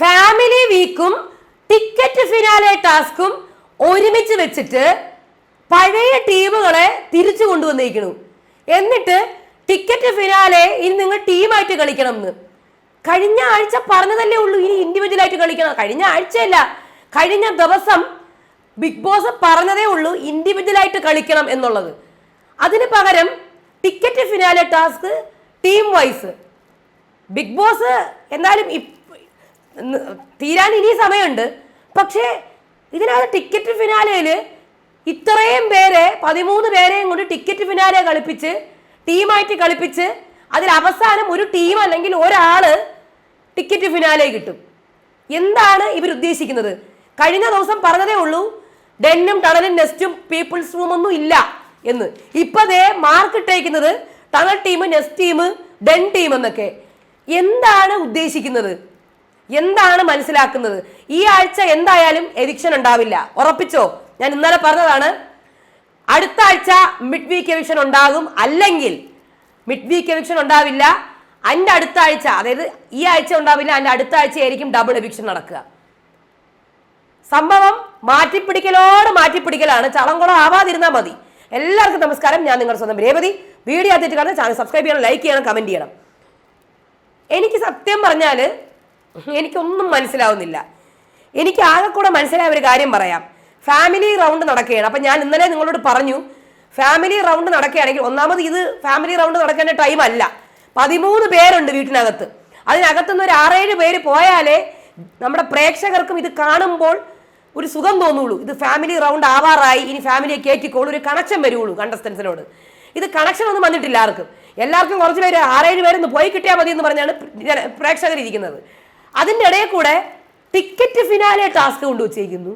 Family വീക്കും ticket finale ടാസ്കും ഒരുമിച്ച് വെച്ചിട്ട് പഴയ ടീമുകളെ തിരിച്ചു കൊണ്ടുവന്നിരിക്കുന്നു എന്നിട്ട് ടിക്കറ്റ് ഫിനാലെ ഇനി നിങ്ങൾ ടീമായിട്ട് കളിക്കണം എന്ന് കഴിഞ്ഞ ആഴ്ച പറഞ്ഞതല്ലേ ഉള്ളൂ ഇനി ഇൻഡിവിജ്വൽ ആയിട്ട് കളിക്കണം. കഴിഞ്ഞ ആഴ്ചയല്ല കഴിഞ്ഞ ദിവസം ബിഗ് ബോസ് പറഞ്ഞതേ ഉള്ളൂ ഇൻഡിവിജ്വൽ ആയിട്ട് കളിക്കണം എന്നുള്ളത്. അതിന് പകരം ticket finale task team wise Bigg Boss ന്ന് തീരാൻ ഇനി സമയമുണ്ട്. പക്ഷേ ഇതിനകത്ത് ടിക്കറ്റ് ഫിനാലയിൽ ഇത്രയും പേരെ പതിമൂന്ന് പേരെയും കൊണ്ട് ടിക്കറ്റ് ഫിനാലെ കളിപ്പിച്ച് ടീമായിട്ട് കളിപ്പിച്ച് അതിൽ അവസാനം ഒരു ടീം അല്ലെങ്കിൽ ഒരാൾ ടിക്കറ്റ് ഫിനാലെ കിട്ടും. എന്താണ് ഇവർ ഉദ്ദേശിക്കുന്നത്? കഴിഞ്ഞ ദിവസം പറഞ്ഞതേ ഉള്ളൂ ഡെന്നും ടണലും നെസ്റ്റും പീപ്പിൾസ് റൂമൊന്നും ഇല്ല എന്ന്. ഇപ്പൊ ദേ മാർക്ക് ഇട്ടേക്കുന്നത് tunnel team nest team den team എന്നൊക്കെ. എന്താണ് ഉദ്ദേശിക്കുന്നത്? എന്താണ് മനസ്സിലാക്കുന്നത്? ഈ ആഴ്ച എന്തായാലും എവിക്ഷൻ ഉണ്ടാവില്ല. ഉറപ്പിച്ചോ? ഞാൻ ഇന്നലെ പറഞ്ഞതാണ്. അടുത്ത ആഴ്ച മിഡ് വീക്ക് എവിക്ഷൻ ഉണ്ടാകും. അല്ലെങ്കിൽ മിഡ് വീക്ക് എവിക്ഷൻ ഉണ്ടാവില്ല. അതിന്റെ അടുത്ത ആഴ്ച അതായത് ഈ ആഴ്ച ഉണ്ടാവില്ല അതിന്റെ അടുത്ത ആഴ്ച ആയിരിക്കും ഡബിൾ എവിക്ഷൻ നടക്കുക. സംഭവം മാറ്റിപ്പിടിക്കലോട് മാറ്റിപ്പിടിക്കലാണ്. ചളംകുളം ആവാതിരുന്നാൽ മതി. എല്ലാവർക്കും നമസ്കാരം. ഞാൻ നിങ്ങളുടെ സ്വന്തം രേവതി. വീഡിയോ ആദ്യമായിട്ട് കാണാൻ ചാനൽ സബ്സ്ക്രൈബ് ചെയ്യണം ലൈക്ക് ചെയ്യണം കമന്റ് ചെയ്യണം. എനിക്ക് സത്യം പറഞ്ഞാൽ എനിക്കൊന്നും മനസ്സിലാവുന്നില്ല. എനിക്ക് ആകെ കൂടെ മനസ്സിലായ ഒരു കാര്യം പറയാം. ഫാമിലി റൗണ്ട് നടക്കുകയാണ്. അപ്പം ഞാൻ ഇന്നലെ നിങ്ങളോട് പറഞ്ഞു ഫാമിലി റൗണ്ട് നടക്കുകയാണെങ്കിൽ ഒന്നാമത് ഇത് ഫാമിലി റൗണ്ട് നടക്കേണ്ട ടൈം അല്ല. പതിമൂന്ന് പേരുണ്ട് വീട്ടിനകത്ത്. അതിനകത്തുനിന്ന് ഒരു ആറേഴ് പേര് പോയാലേ നമ്മുടെ പ്രേക്ഷകർക്കും ഇത് കാണുമ്പോൾ ഒരു സുഖം തോന്നുള്ളൂ. ഇത് ഫാമിലി റൗണ്ട് ആവാറായി. ഇനി ഫാമിലിയെ കയറ്റിക്കോളൂ ഒരു കണക്ഷൻ വരുള്ളൂ കണ്ടസ്റ്റൻസിനോട്. ഇത് കണക്ഷൻ ഒന്നും വന്നിട്ടില്ല ആർക്കും. എല്ലാവർക്കും കുറച്ച് പേര് ആറേഴ് പേരൊന്ന് പോയി കിട്ടിയാൽ മതി എന്ന് പറഞ്ഞാണ് പ്രേക്ഷകർ ഇരിക്കുന്നത്. അതിന്റെ ഇടയിൽ കൂടെ ടിക്കറ്റ് ഫിനാലെ ടാസ്ക് കൊണ്ടുവച്ചിരിക്കുന്നു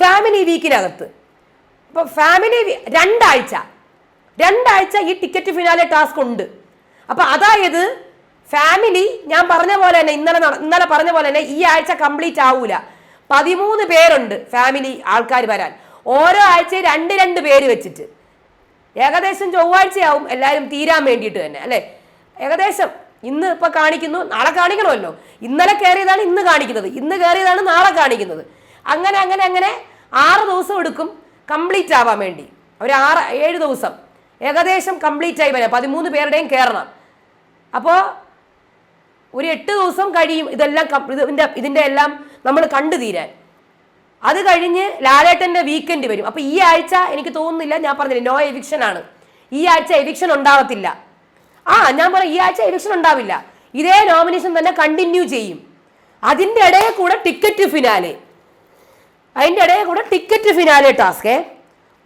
ഫാമിലി വീക്കിനകത്ത് അപ്പോൾ ഫാമിലി രണ്ടാഴ്ച. രണ്ടാഴ്ച ഈ ടിക്കറ്റ് ഫിനാലെ ടാസ്ക് ഉണ്ട്. അപ്പോൾ അതായത് ഫാമിലി ഞാൻ പറഞ്ഞ പോലെ തന്നെ ഇന്നലെ ഇന്നലെ പറഞ്ഞ പോലെ തന്നെ ഈ ആഴ്ച കംപ്ലീറ്റ് ആവൂല. പതിമൂന്ന് പേരുണ്ട് ഫാമിലി ആൾക്കാർ വരാൻ. ഓരോ ആഴ്ച രണ്ട് രണ്ട് പേര് വെച്ചിട്ട്. ഏകദേശം ചൊവ്വാഴ്ചയാവും എല്ലാവരും തീരാൻ വേണ്ടിയിട്ട് തന്നെ അല്ലേ? ഏകദേശം ഇന്ന് ഇപ്പൊ കാണിക്കുന്നു നാളെ കാണിക്കണമല്ലോ. ഇന്നലെ കയറിയതാണ് ഇന്ന് കാണിക്കുന്നത്. ഇന്ന് കയറിയതാണ് നാളെ കാണിക്കുന്നത്. അങ്ങനെ അങ്ങനെ അങ്ങനെ ആറ് ദിവസം എടുക്കും കംപ്ലീറ്റ് ആവാൻ വേണ്ടി. ഒരു ആറ് ഏഴ് ദിവസം. ഏകദേശം കംപ്ലീറ്റ് ആയി വരാം. പതിമൂന്ന് പേരുടെയും കയറണം. അപ്പോൾ ഒരു എട്ട് ദിവസം കഴിയും ഇതെല്ലാം ഇതിന്റെ ഇതിന്റെ എല്ലാം നമ്മൾ കണ്ടു തീരാൻ. അത് കഴിഞ്ഞ് ലാലേട്ടന്റെ വീക്കെൻഡ് വരും. അപ്പോൾ ഈ ആഴ്ച എനിക്ക് തോന്നുന്നില്ല ഞാൻ പറഞ്ഞില്ല നോ എവിക്ഷൻ ആണ്. ഈ ആഴ്ച എവിക്ഷൻ ഉണ്ടാവത്തില്ല. ആ ഞാൻ പറയാം ഈ ആഴ്ച ഇലക്ഷൻ ഉണ്ടാവില്ല. ഇതേ നോമിനേഷൻ തന്നെ കണ്ടിന്യൂ ചെയ്യും. അതിന്റെ ഇടയിൽ കൂടെ ടിക്കറ്റ് ഫിനാലെ അതിന്റെ ഇടയിൽ കൂടെ ടിക്കറ്റ് ഫിനാലെ ടാസ്ക്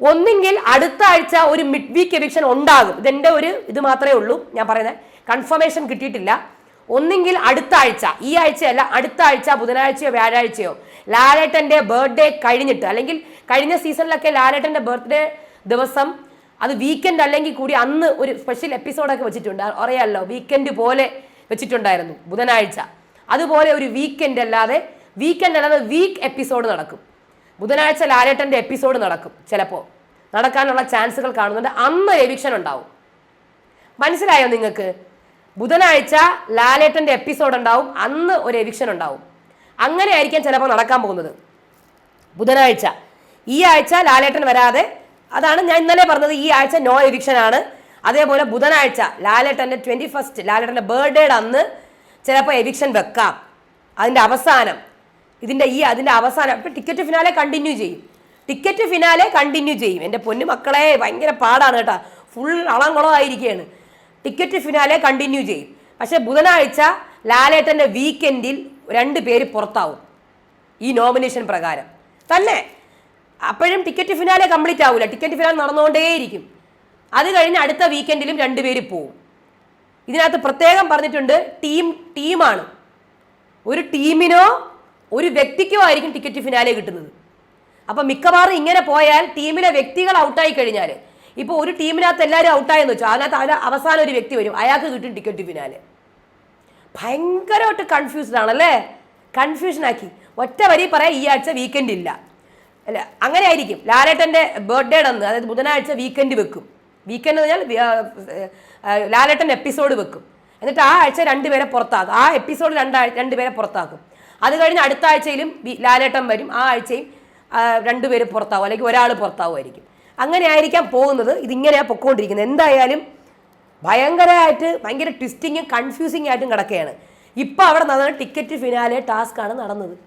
ഒന്നെങ്കിൽ അടുത്ത ആഴ്ച ഒരു മിഡ് വീക്ക് എവിക്ഷൻ ഉണ്ടാകും. ഇതെന്റെ ഒരു ഇത് മാത്രമേ ഉള്ളൂ ഞാൻ പറയുന്നത് കൺഫർമേഷൻ കിട്ടിയിട്ടില്ല. ഒന്നെങ്കിൽ അടുത്ത ആഴ്ച ഈ ആഴ്ചയല്ല അടുത്ത ആഴ്ച ബുധനാഴ്ചയോ വ്യാഴാഴ്ചയോ ലാലേട്ടന്റെ ബർത്ത്ഡേ കഴിഞ്ഞിട്ട് അല്ലെങ്കിൽ കഴിഞ്ഞ സീസണിലൊക്കെ ലാലേട്ടന്റെ ബർത്ത്ഡേ ദിവസം അത് വീക്കെൻഡ് അല്ലെങ്കിൽ കൂടി അന്ന് ഒരു സ്പെഷ്യൽ എപ്പിസോഡൊക്കെ വെച്ചിട്ടുണ്ട്. അറിയാമല്ലോ വീക്കെൻഡ് പോലെ വെച്ചിട്ടുണ്ടായിരുന്നു ബുധനാഴ്ച. അതുപോലെ ഒരു വീക്കെൻഡ് അല്ലാതെ വീക്കെൻഡ് അല്ലാതെ വീക്ക് എപ്പിസോഡ് നടക്കും. ബുധനാഴ്ച ലാലേട്ടന്റെ എപ്പിസോഡ് നടക്കും ചിലപ്പോൾ നടക്കാനുള്ള ചാൻസുകൾ കാണുന്നുണ്ട്. അന്ന് എവിക്ഷൻ ഉണ്ടാവും. മനസ്സിലായോ നിങ്ങൾക്ക്? ബുധനാഴ്ച ലാലേട്ടന്റെ എപ്പിസോഡ് ഉണ്ടാവും അന്ന് ഒരു എവിക്ഷൻ ഉണ്ടാവും. അങ്ങനെ ആയിരിക്കാം ചിലപ്പോൾ നടക്കാൻ പോകുന്നത്. ബുധനാഴ്ച. ഈ ആഴ്ച ലാലേട്ടൻ വരാതെ അതാണ് ഞാൻ ഇന്നലെ പറഞ്ഞത് ഈ ആഴ്ച നോ എവിക്ഷൻ ആണ്. അതേപോലെ ബുധനാഴ്ച ലാലേട്ടന്റെ ട്വന്റി ഫസ്റ്റ് ലാലേട്ടന്റെ ബർത്ത്ഡേയുടെ അന്ന് ചിലപ്പോൾ എവിക്ഷൻ വെക്കാം. അതിന്റെ അവസാനം. ഇതിന്റെ ഈ അതിന്റെ അവസാനം. ഇപ്പം ടിക്കറ്റ് ഫിനാലെ കണ്ടിന്യൂ ചെയ്യും. ടിക്കറ്റ് ഫിനാലെ കണ്ടിന്യൂ ചെയ്യും. എന്റെ പൊന്നു മക്കളെ ഭയങ്കര പാടാണ് കേട്ടോ. ഫുൾ അളങ്കുളമായിരിക്കുകയാണ് ടിക്കറ്റ് ഫിനാലെ കണ്ടിന്യൂ ചെയ്യും. പക്ഷേ ബുധനാഴ്ച ലാലേട്ടന്റെ വീക്കെൻഡിൽ രണ്ട് പേര് പുറത്താവും. ഈ നോമിനേഷൻ പ്രകാരം. തന്നെ? അപ്പോഴും ടിക്കറ്റ് ഫിനാലെ കംപ്ലീറ്റ് ആവില്ല ടിക്കറ്റ് ഫിനാലെ നടന്നുകൊണ്ടേയിരിക്കും. അത് കഴിഞ്ഞ് അടുത്ത വീക്കെൻഡിലും രണ്ടുപേര് പോവും. ഇതിനകത്ത് പ്രത്യേകം പറഞ്ഞിട്ടുണ്ട് ടീം ടീമാണ് ഒരു ടീമിനോ ഒരു വ്യക്തിക്കോ ആയിരിക്കും ടിക്കറ്റ് ഫിനാലെ കിട്ടുന്നത്. അപ്പോൾ മിക്കവാറും ഇങ്ങനെ പോയാൽ ടീമിലെ വ്യക്തികൾ ഔട്ടായി കഴിഞ്ഞാൽ ഇപ്പോൾ ഒരു ടീമിനകത്ത് എല്ലാവരും ഔട്ടായെന്ന് വെച്ചാൽ അതിനകത്ത് അതിന് അവസാനം ഒരു വ്യക്തി വരും. അയാൾക്ക് കിട്ടും ടിക്കറ്റ് ഫിനാലെ. ഭയങ്കരമായിട്ട് കൺഫ്യൂസ്ഡ് ആണല്ലേ? കൺഫ്യൂഷൻ ആക്കി. ഒറ്റ വരി പറയാം ഈ ആഴ്ച വീക്കെൻഡ് ഇല്ല. അല്ല അങ്ങനെ ആയിരിക്കും ലാലേട്ടന്റെ ബർത്ത്ഡേയുടെ അന്ന് അതായത് ബുധനാഴ്ച വീക്കെൻഡ് വെക്കും. വീക്കെൻഡ് എന്ന് പറഞ്ഞാൽ ലാലേട്ടന്റെ എപ്പിസോഡ് വെക്കും. എന്നിട്ട് ആ ആഴ്ച രണ്ടുപേരെ പുറത്താക്കും. ആ എപ്പിസോഡ് രണ്ടാ രണ്ടുപേരെ പുറത്താക്കും. അത് കഴിഞ്ഞ് അടുത്ത ആഴ്ചയിലും ലാലേട്ടൻ വരും. ആ ആഴ്ചയും രണ്ട് രണ്ടുപേര് പുറത്താവും. അല്ലെങ്കിൽ ഒരാൾ പുറത്താവുമായിരിക്കും. അങ്ങനെ ആയിരിക്കാം പോകുന്നത്. ഇതിങ്ങനെയാണ് പൊക്കോണ്ടിരിക്കുന്നത്. എന്തായാലും ഭയങ്കരമായിട്ട് ഭയങ്കര ട്വിസ്റ്റിങ്ങും കൺഫ്യൂസിങ് ആയിട്ടും കിടക്കുകയാണ്. ഇപ്പോൾ അവിടെ നടന്ന ടിക്കറ്റ് ഫിനാലെ ടാസ്ക്കാണ് നടന്നത്.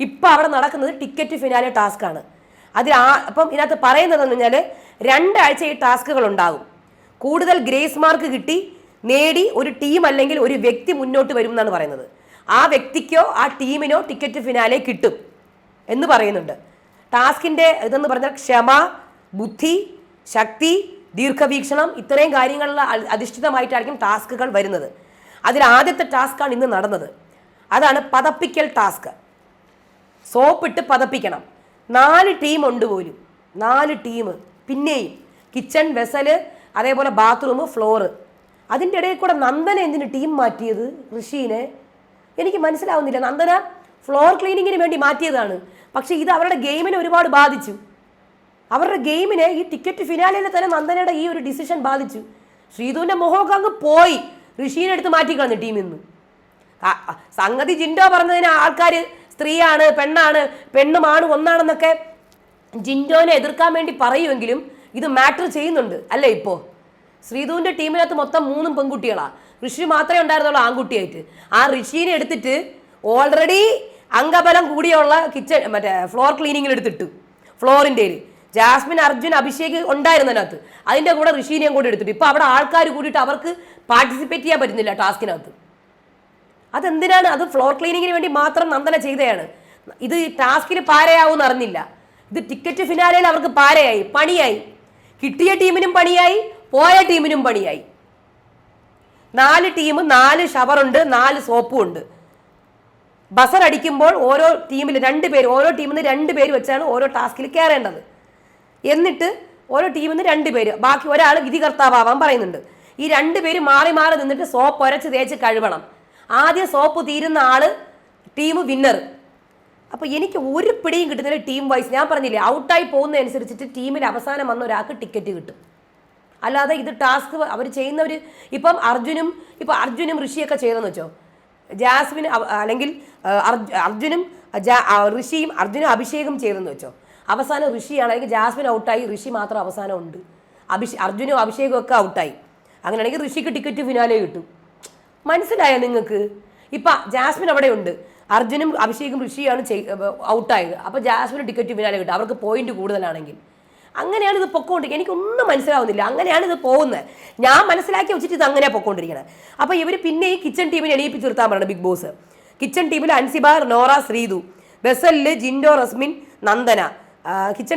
ഇപ്പം അവിടെ നടക്കുന്നത് ടിക്കറ്റ് ഫിനാലെ ടാസ്ക് ആണ് അതിൽ ആ അപ്പം ഇതിനകത്ത് പറയുന്നതെന്ന് പറഞ്ഞാൽ രണ്ടാഴ്ച ഈ ടാസ്കുകൾ ഉണ്ടാകും. കൂടുതൽ ഗ്രേസ് മാർക്ക് കിട്ടി നേടി ഒരു ടീം അല്ലെങ്കിൽ ഒരു വ്യക്തി മുന്നോട്ട് വരും എന്നാണ് പറയുന്നത്. ആ വ്യക്തിക്കോ ആ ടീമിനോ ടിക്കറ്റ് ഫിനാലെ കിട്ടും എന്ന് പറയുന്നുണ്ട്. ടാസ്കിന്റെ ഇതെന്ന് പറഞ്ഞാൽ ക്ഷമ ബുദ്ധി ശക്തി ദീർഘവീക്ഷണം ഇത്രയും കാര്യങ്ങളിൽ അധിഷ്ഠിതമായിട്ടായിരിക്കും ടാസ്കുകൾ വരുന്നത്. അതിൽ ആദ്യത്തെ ടാസ്ക്കാണ് ഇന്ന് നടന്നത്. അതാണ് പതപ്പിക്കൽ ടാസ്ക്. സോപ്പിട്ട് പതപ്പിക്കണം. നാല് ടീം ഉണ്ട് പോലും. നാല് ടീം പിന്നെയും കിച്ചൺ വെസൽ അതേപോലെ ബാത്റൂം ഫ്ലോറ് അതിന്റെ ഇടയിൽ കൂടെ നന്ദന എന്തിന് ടീം മാറ്റിയത്? ഋഷീനെ. എനിക്ക് മനസ്സിലാവുന്നില്ല. നന്ദന ഫ്ലോർ ക്ലീനിങ്ങിന് വേണ്ടി മാറ്റിയതാണ്. പക്ഷേ ഇത് അവരുടെ ഗെയിമിനെ ഒരുപാട് ബാധിച്ചു. അവരുടെ ഗെയിമിനെ ഈ ടിക്കറ്റ് ഫിനാലിൽ തന്നെ നന്ദനയുടെ ഈ ഒരു ഡിസിഷൻ ബാധിച്ചു. ശ്രീധുവിന്റെ മുഖമൊക്കെ അങ്ങ് പോയി. ഋഷീനെ എടുത്ത് മാറ്റിക്കളഞ്ഞു ടീമിൽ നിന്ന് സംഗതി ജിൻഡോ പറഞ്ഞതിന് ആൾക്കാർ സ്ത്രീയാണ് പെണ്ണാണ് പെണ്ണുമാണ് ഒന്നാണെന്നൊക്കെ ജിൻഡോനെ എതിർക്കാൻ വേണ്ടി പറയുമെങ്കിലും ഇത് മാറ്റർ ചെയ്യുന്നുണ്ട് അല്ലേ ഇപ്പോൾ ശ്രീധുവിന്റെ ടീമിനകത്ത് മൊത്തം മൂന്നും പെൺകുട്ടികളാണ് ഋഷി മാത്രമേ ഉണ്ടായിരുന്നുള്ളൂ ആൺകുട്ടിയായിട്ട്. ആ ഋഷീനെ എടുത്തിട്ട് ഓൾറെഡി അംഗബലം കൂടിയുള്ള കിച്ചൺ മറ്റേ ഫ്ലോർ ക്ലീനിങ്ങിൽ എടുത്തിട്ടു. ഫ്ലോറിന്റെ ജാസ്മിൻ അർജുൻ അഭിഷേക് ഉണ്ടായിരുന്നു അതിനകത്ത് അതിന്റെ കൂടെ ഋഷീനെയും കൂടി എടുത്തിട്ട്. ഇപ്പോൾ അവിടെ ആൾക്കാർ കൂടിയിട്ട് അവർക്ക് പാർട്ടിസിപ്പേറ്റ് ചെയ്യാൻ പറ്റുന്നില്ല ടാസ്കിനകത്ത് അതെന്തിനാണ്? അത് ഫ്ലോർ ക്ലീനിങ്ങിന് വേണ്ടി മാത്രം നന്ദന ചെയ്തതാണ് ഇത് ടാസ്കിൽ പാരയാവും അറിഞ്ഞില്ല. ഇത് ടിക്കറ്റ് ഫിനാലയിൽ അവർക്ക് പാരയായി പണിയായി. കിട്ടിയ ടീമിനും പണിയായി പോയ ടീമിനും പണിയായി. നാല് ടീം നാല് ഷവറുണ്ട് നാല് സോപ്പും ഉണ്ട്. ബസർ അടിക്കുമ്പോൾ ഓരോ ടീമിൽ രണ്ട് പേര് ഓരോ ടീമിൽ നിന്ന് രണ്ട് പേര് വെച്ചാണ് ഓരോ ടാസ്കിൽ കയറേണ്ടത്. എന്നിട്ട് ഓരോ ടീമിൽ നിന്ന് രണ്ട് പേര് ബാക്കി ഒരാൾ വിധികർത്താവാൻ പറയുന്നുണ്ട്. ഈ രണ്ട് പേര് മാറി മാറി നിന്നിട്ട് സോപ്പ് ഒരച്ച് തേച്ച് കഴുകണം ആദ്യം സോപ്പ് തീരുന്ന ആൾ ടീം വിന്നർ അപ്പോൾ എനിക്ക് ഒരു പിടിയും കിട്ടുന്നില്ല ടീം വൈസ് ഞാൻ പറഞ്ഞില്ലേ ഔട്ടായി പോകുന്നതനുസരിച്ചിട്ട് ടീമിൽ അവസാനം വന്ന ഒരാൾക്ക് ടിക്കറ്റ് കിട്ടും. അല്ലാതെ ഇത് ടാസ്ക് അവർ ചെയ്യുന്നവർ ഇപ്പം അർജുനും ഇപ്പം അർജുനും ഋഷിയൊക്കെ ചെയ്തെന്ന് വെച്ചോ? ജാസ്മിൻ അല്ലെങ്കിൽ അർജുനും ഋഷിയും അർജുനും അഭിഷേകം ചെയ്തെന്ന് വെച്ചോ? അവസാനം ഋഷിയാണ് അല്ലെങ്കിൽ ജാസ്മിൻ ഔട്ടായി ഋഷി മാത്രം അവസാനം ഉണ്ട്. അഭിഷേ അർജുനും അഭിഷേകും ഒക്കെ ഔട്ടായി അങ്ങനെയാണെങ്കിൽ ഋഷിക്ക് ടിക്കറ്റ് ഫിനാലെ കിട്ടും. മനസ്സിലായോ നിങ്ങൾക്ക്? ഇപ്പം ജാസ്മിൻ അവിടെ ഉണ്ട്. അർജുനും അഭിഷേകും ഋഷിയാണ് ഔട്ടായത്. അപ്പോൾ ജാസ്മിന് ടിക്കറ്റ് പിന്നാലെ കിട്ടും. അവർക്ക് പോയിന്റ് കൂടുതലാണെങ്കിൽ. അങ്ങനെയാണ് ഇത് പൊക്കോണ്ടിരിക്കുക എനിക്കൊന്നും മനസ്സിലാവുന്നില്ല. അങ്ങനെയാണ് ഇത് പോകുന്നത് ഞാൻ മനസ്സിലാക്കി വെച്ചിട്ട് ഇത് അങ്ങനെ പൊക്കോണ്ടിരിക്കുന്നത് അപ്പോൾ ഇവർ പിന്നെ ഈ കിച്ചൺ ടീമിനെ എണീപ്പിച്ച് നിർത്താൻ പറയണം ബിഗ് ബോസ് കിച്ചൺ ടീമിൽ അൻസിബാർ നോറ ശ്രീതു. ബെസലിൽ ജിൻഡോ റസ്മിൻ നന്ദന.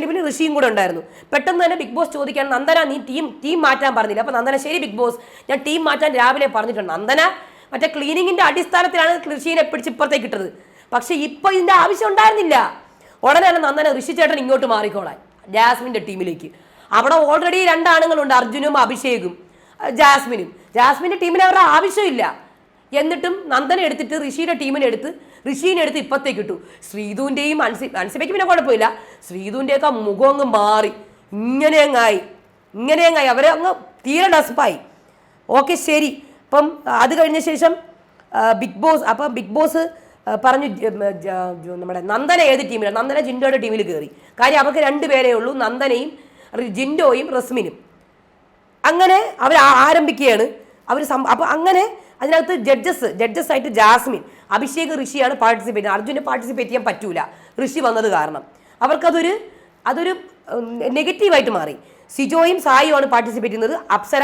ടീമിൽ ഋഷിയും കൂടെ ഉണ്ടായിരുന്നു. പെട്ടെന്ന് തന്നെ ബിഗ് ബോസ് ചോദിക്കാൻ നന്ദന നീ ടീം ടീം മാറ്റാൻ പറഞ്ഞില്ല? അപ്പോൾ നന്ദന ശരി ബിഗ് ബോസ് ഞാൻ ടീം മാറ്റാൻ രാവിലെ പറഞ്ഞിട്ടുണ്ട്. നന്ദന മറ്റേ ക്ലീനിങ്ങിന്റെ അടിസ്ഥാനത്തിലാണ് ഋഷീനെ പിടിച്ച് ഇപ്പുറത്തേക്ക് ഇട്ടത്. പക്ഷെ ഇപ്പൊ ഇതിന്റെ ആവശ്യം ഉണ്ടായിരുന്നില്ല. ഉടനെ തന്നെ നന്ദന ഋഷി ചേട്ടൻ ഇങ്ങോട്ട് മാറിക്കോളാൻ ജാസ്മിന്റെ ടീമിലേക്ക്. അവിടെ ഓൾറെഡി രണ്ടാണുങ്ങളുണ്ട് അർജുനും അഭിഷേകും ജാസ്മിനും. ജാസ്മിന്റെ ടീമിന് അവരുടെ ആവശ്യമില്ല. എന്നിട്ടും നന്ദന എടുത്തിട്ട് ഋഷിയുടെ ടീമിനെ എടുത്ത് ഋഷീനെ ഇപ്പത്തേക്ക് ഇട്ടു. ശ്രീധുവിന്റെയും അൻസി അൻസിബയ്ക്ക് പിന്നെ കുഴപ്പമില്ല. ശ്രീധുവിന്റെയൊക്കെ മുഖം അങ്ങ് മാറി. ഇങ്ങനെ അങ്ങായി. ഇങ്ങനെ അങ്ങായി. അവരെ അങ്ങ് തീരെ ഡസ്പായി ഓക്കെ ശരി. അപ്പം അത് കഴിഞ്ഞ ശേഷം ബിഗ് ബോസ് അപ്പം ബിഗ് ബോസ് പറഞ്ഞു നമ്മുടെ നന്ദന ഏത് ടീമിലാണ് നന്ദന ജിൻഡോയുടെ ടീമിൽ കയറി. കാര്യം അവർക്ക് രണ്ട് പേരേ ഉള്ളൂ. നന്ദനയും ജിൻഡോയും റസ്മിനും. അങ്ങനെ അവർ ആരംഭിക്കുകയാണ്. അവർ അപ്പോൾ അങ്ങനെ അതിനകത്ത് ജഡ്ജസ് ജഡ്ജസ് ആയിട്ട് ജാസ്മിൻ അഭിഷേക് ഋഷിയാണ് പാർട്ടിസിപ്പേറ്റ് അർജുന് പാർട്ടിസിപ്പേറ്റ് ചെയ്യാൻ പറ്റൂല. ഋഷി വന്നത് കാരണം. അവർക്കതൊരു അതൊരു നെഗറ്റീവായിട്ട് മാറി. സിജോയും സായിയുമാണ് പാർട്ടിസിപ്പേറ്റ് ചെയ്യുന്നത്. അപ്സര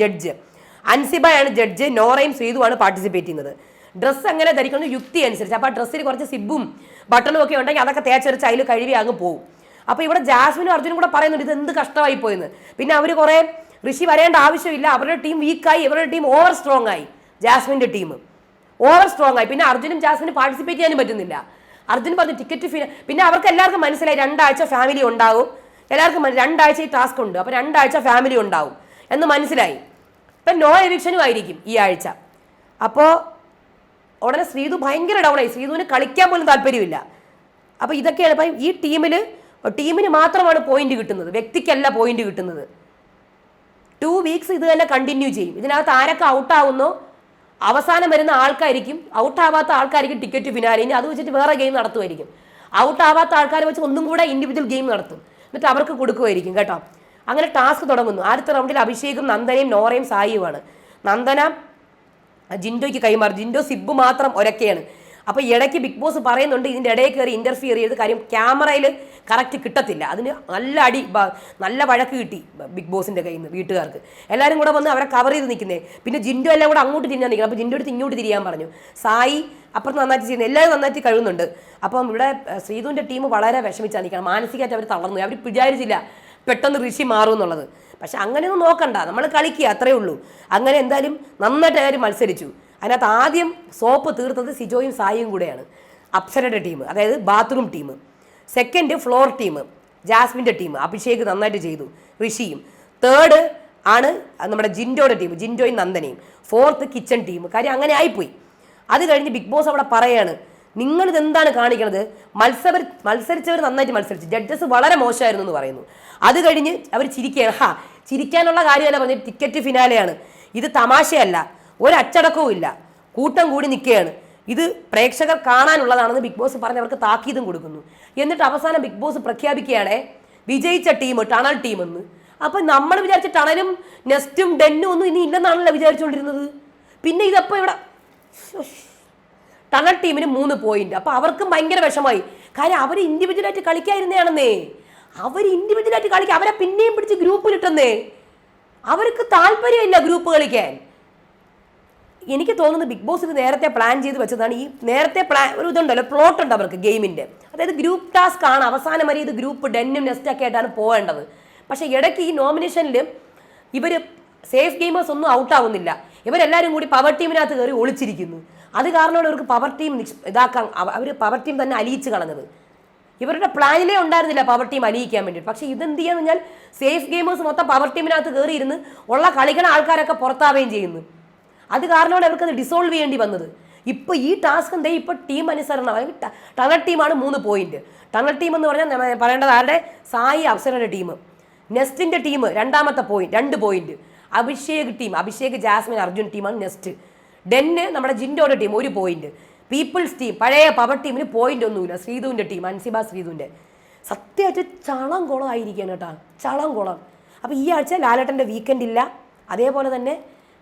ജഡ്ജ്. അൻസിബയാണ് ജഡ്ജ്. നോറയും ശ്രീതുവാണ് പാർട്ടിസിപ്പേറ്റ് ചെയ്യുന്നത്. ഡ്രസ്സ് അങ്ങനെ ധരിക്കുന്നത് യുക്തി അനുസരിച്ച് അപ്പോൾ ആ ഡ്രസ്സിൽ കുറച്ച് സിബും ബട്ടണും ഒക്കെ ഉണ്ടെങ്കിൽ അതൊക്കെ തേച്ചരച്ച് അതിൽ കഴുകി അങ്ങ് പോകും അപ്പോൾ ഇവിടെ ജാസ്മിനും അർജുനും കൂടെ പറയുന്നുണ്ട് ഇത് എന്ത് കഷ്ടമായി പോയെന്ന്. പിന്നെ അവർ കുറേ ഋഷി വരേണ്ട ആവശ്യമില്ല. അവരുടെ ടീം വീക്കായി ഇവരുടെ ടീം ഓവർ സ്ട്രോങ് ആയി ജാസ്മിന്റെ ടീം. ഓവർ സ്ട്രോങ് ആയി. പിന്നെ അർജുനും ജാസ്മിനും പാർട്ടിസിപ്പേറ്റ് ചെയ്യാനും പറ്റുന്നില്ല. അർജുൻ പറഞ്ഞു ടിക്കറ്റ് ഫീ പിന്നെ അവർക്ക് എല്ലാവർക്കും മനസ്സിലായി രണ്ടാഴ്ച ഫാമിലി ഉണ്ടാവും. എല്ലാവർക്കും രണ്ടാഴ്ച ഈ ടാസ്ക് ഉണ്ട്. അപ്പോൾ രണ്ടാഴ്ച ഫാമിലി ഉണ്ടാവും എന്ന് മനസ്സിലായി. ഇപ്പം നോ എവിക്ഷനും ആയിരിക്കും ഈ ആഴ്ച. അപ്പോൾ ഉടനെ ശ്രീതു ഭയങ്കര ഡൗൺ ആയി. ശ്രീതുവിന് കളിക്കാൻ പോലും താല്പര്യമില്ല. അപ്പോൾ ഇതൊക്കെയാണ് ഇപ്പം ഈ ടീമിൽ ടീമിന് മാത്രമാണ് പോയിന്റ് കിട്ടുന്നത്. വ്യക്തിക്കല്ല പോയിന്റ് കിട്ടുന്നത്. ടു വീക്സ് ഇത് തന്നെ കണ്ടിന്യൂ ചെയ്യും. ഇതിനകത്ത് ആരൊക്കെ ഔട്ടാവുന്നോ അവസാനം വരുന്ന ആൾക്കായിരിക്കും ഔട്ട് ആവാത്ത ആൾക്കായിരിക്കും ടിക്കറ്റ് ഫിനാലെ ഇനി അത് വെച്ചിട്ട് വേറെ ഗെയിം നടത്തുമായിരിക്കും. ഔട്ട് ആവാത്ത ആൾക്കാരെ വെച്ച് ഒന്നും കൂടെ ഇൻഡിവിജ്വൽ ഗെയിം നടത്തും. എന്നിട്ട് അവർക്ക് കൊടുക്കുമായിരിക്കും കേട്ടോ. അങ്ങനെ ടാസ്ക് തുടങ്ങുന്നു. ആദ്യത്തെ റൗണ്ടിൽ അഭിഷേകും നന്ദനയും നോറയും സായിയുമാണ്. നന്ദന ജിൻഡോയ്ക്ക് കൈമാറി. ജിൻഡോ സിബ് മാത്രം ഒരക്കെയാണ്. അപ്പോൾ ഇടയ്ക്ക് ബിഗ് ബോസ് പറയുന്നുണ്ട് ഇതിന്റെ ഇടയിൽ കയറി ഇന്റർഫിയർ ചെയ്ത് കാര്യം ക്യാമറയിൽ കറക്റ്റ് കിട്ടത്തില്ല. അതിന് നല്ല അടി നല്ല വഴക്ക് കിട്ടി ബിഗ് ബോസിന്റെ കയ്യിൽ നിന്ന് വീട്ടുകാർക്ക്. എല്ലാവരും കൂടെ വന്ന് അവരെ കവർ ചെയ്ത് നിൽക്കുന്നേ. പിന്നെ ജിൻഡോ എല്ലാം കൂടെ അങ്ങോട്ട് തിരിഞ്ഞാൽ നിൽക്കണം അപ്പോൾ ജിൻഡോ എടുത്ത് ഇങ്ങോട്ട് തിരിയാൻ പറഞ്ഞു. സായി അപ്പുറത്ത് നന്നായിട്ട് ചെയ്യുന്നു. എല്ലാവരും നന്നായിട്ട് കഴിയുന്നുണ്ട് അപ്പം ഇവിടെ ശ്രീതുവിന്റെ ടീം വളരെ വിഷമിച്ചാൽ നിൽക്കണം. മാനസികമായിട്ട് അവർ തളർന്നു. അവർ വിചാരിച്ചില്ല പെട്ടെന്ന് ഋഷി മാറും എന്നുള്ളത്. പക്ഷെ അങ്ങനെയൊന്നും നോക്കണ്ട. നമ്മൾ കളിക്കുക അത്രയേ ഉള്ളൂ. അങ്ങനെ എന്തായാലും നന്നായിട്ട് എല്ലാവരും മത്സരിച്ചു. അതിനകത്ത് ആദ്യം സോപ്പ് തീർത്തത് സിജോയും സായിയും കൂടെയാണ്. അപ്സരയുടെ ടീം അതായത് bathroom team. Second floor team ജാസ്മിന്റെ ടീം അഭിഷേക് നന്നായിട്ട് ചെയ്തു ഋഷിയും. തേർഡ് ആണ് നമ്മുടെ ജിൻഡോയുടെ ടീം ജിൻഡോയും നന്ദനയും. ഫോർത്ത് കിച്ചൺ ടീം കാര്യം അങ്ങനെ ആയിപ്പോയി. അത് കഴിഞ്ഞ് ബിഗ് ബോസ് അവിടെ പറയാണ് നിങ്ങളിത് എന്താണ് കാണിക്കുന്നത് മത്സര മത്സരിച്ചവർ നന്നായിട്ട് മത്സരിച്ചു. ജഡ്ജസ് വളരെ മോശമായിരുന്നു എന്ന് പറയുന്നു. അത് കഴിഞ്ഞ് അവർ ചിരിക്കുകയാണ്. ഹാ ചിരിക്കാനുള്ള കാര്യമല്ല പറഞ്ഞത് ടിക്കറ്റ് ഫിനാലെയാണ് ഇത് തമാശയല്ല. ഒരച്ചടക്കവും ഇല്ല. കൂട്ടം കൂടി നിൽക്കുകയാണ്. ഇത് പ്രേക്ഷകർ കാണാനുള്ളതാണെന്ന് ബിഗ് ബോസ് പറഞ്ഞ് അവർക്ക് താക്കീതും കൊടുക്കുന്നു. എന്നിട്ട് അവസാനം ബിഗ് ബോസ് പ്രഖ്യാപിക്കുകയാണ് വിജയിച്ച ടീം ടണൽ ടീം എന്ന്. അപ്പം നമ്മൾ വിചാരിച്ച ടണലും നെസ്റ്റും ഡെന്നും ഒന്നും ഇനി ഇല്ലെന്നാണല്ലോ വിചാരിച്ചുകൊണ്ടിരുന്നത്. പിന്നെ ഇതപ്പോൾ ഇവിടെ ടണൽ ടീമിന് മൂന്ന് പോയിന്റ്. അപ്പോൾ അവർക്കും ഭയങ്കര വിഷമായി കാര്യം അവർ ഇൻഡിവിജ്വലായിട്ട് കളിക്കാതിരുന്നതാണെന്നേ. അവർ ഇൻഡിവിജ്വലായിട്ട് കളിക്കുക അവരെ പിന്നെയും പിടിച്ച് ഗ്രൂപ്പിലിട്ടെന്നേ അവർക്ക് താല്പര്യമില്ല ഗ്രൂപ്പ് കളിക്കാൻ. എനിക്ക് തോന്നുന്നത് ബിഗ് ബോസ് ഇത് നേരത്തെ പ്ലാൻ ചെയ്ത് വെച്ചതാണ്. ഈ നേരത്തെ പ്ലാൻ ഒരു ഇതുണ്ടല്ലോ പ്ലോട്ട് ഉണ്ട് അവർക്ക് ഗെയിമിന്റെ അതായത് ഗ്രൂപ്പ് ടാസ്ക് ആണ് അവസാനം വരെ ഇത് ഗ്രൂപ്പ് ഡെന്നും നെസ്റ്റ് ഒക്കെ ആയിട്ടാണ് പോകേണ്ടത്. പക്ഷേ ഇടയ്ക്ക് ഈ നോമിനേഷനിൽ ഇവർ സേഫ് ഗെയിമേഴ്സ് ഒന്നും ഔട്ട് ആവുന്നില്ല. ഇവരെല്ലാവരും കൂടി പവർ ടീമിനകത്ത് കയറി ഒളിച്ചിരിക്കുന്നു. അത് കാരണമാണ് ഇവർക്ക് പവർ ടീം ഇതാക്കാൻ അവർ പവർ ടീം തന്നെ അലിയിച്ച് കളഞ്ഞത്. ഇവരുടെ പ്ലാനിലേ ഉണ്ടായിരുന്നില്ല പവർ ടീം അലിയിക്കാൻ വേണ്ടി. പക്ഷേ ഇതെന്ത് ചെയ്യാന്ന് പറഞ്ഞാൽ സേഫ് ഗെയിമേഴ്സ് മൊത്തം പവർ ടീമിനകത്ത് കയറിയിരുന്ന് ഉള്ള കളിക്കണ ആൾക്കാരൊക്കെ പുറത്താവുകയും ചെയ്യുന്നു. അത് കാരണമാണ് അവർക്കത് ഡിസോൾവ് ചെയ്യേണ്ടി വന്നത്. ഇപ്പോൾ ഈ ടാസ്ക് എന്തേ? ഇപ്പോൾ ടീം അനുസരണം. അല്ലെങ്കിൽ ടണൽ ടീമാണ് മൂന്ന് പോയിന്റ് ടണൽ ടീം എന്ന് പറഞ്ഞാൽ പറയേണ്ടത് ആരുടെ? സായി അവസരയുടെ ടീം നെസ്റ്റിന്റെ ടീം രണ്ടാമത്തെ പോയിന്റ് രണ്ട് point Abhishek team Abhishek Jasmine Arjun ടീമാണ് നെസ്റ്റ്. ഡെന്ന് നമ്മുടെ ജിൻഡോയുടെ ടീം ഒരു പോയിന്റ് പീപ്പിൾസ് ടീം പഴയ പവർ ടീമിന് പോയിന്റ് ഒന്നുമില്ല. ശ്രീധുവിന്റെ ടീം അൻസിബ ശ്രീധുവിന്റെ സത്യമായിട്ട് ചളം കുളം ആയിരിക്കുകയാണ് കേട്ടോ. ചളം കുളം അപ്പോൾ ഈ ആഴ്ച ലാലേട്ടന്റെ വീക്കെൻഡ് ഇല്ല. അതേപോലെ തന്നെ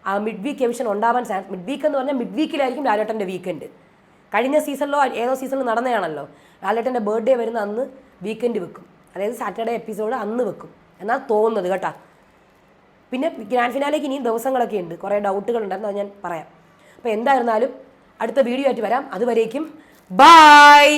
ആ മിഡ് വീക്ക് എമിഷൻ ഉണ്ടാവാൻ ചാൻസ് മിഡ് വീക്ക് എന്ന് പറഞ്ഞാൽ മിഡ് വീക്കിലായിരിക്കും ലാലേട്ടന്റെ വീക്കെൻഡ് കഴിഞ്ഞ സീസണിലോ ഏതോ സീസണിൽ നടന്നതാണല്ലോ. ലാലേട്ടന്റെ ബർത്ത്ഡേ വരുന്ന അന്ന് വീക്കെൻഡ് വെക്കും. അതായത് സാറ്റർഡേ എപ്പിസോഡ് അന്ന് വെക്കും. എന്നാൽ തോന്നുന്നത് കേട്ടോ. പിന്നെ ഗ്രാൻഡ് ഫിനാലേക്ക് ഇനിയും ദിവസങ്ങളൊക്കെ ഉണ്ട്. കുറേ ഡൗട്ടുകൾ ഉണ്ടായിരുന്നു അത് ഞാൻ പറയാം. അപ്പോൾ എന്തായിരുന്നാലും അടുത്ത വീഡിയോ ആയിട്ട് വരാം. അതുവരേക്കും ബായ്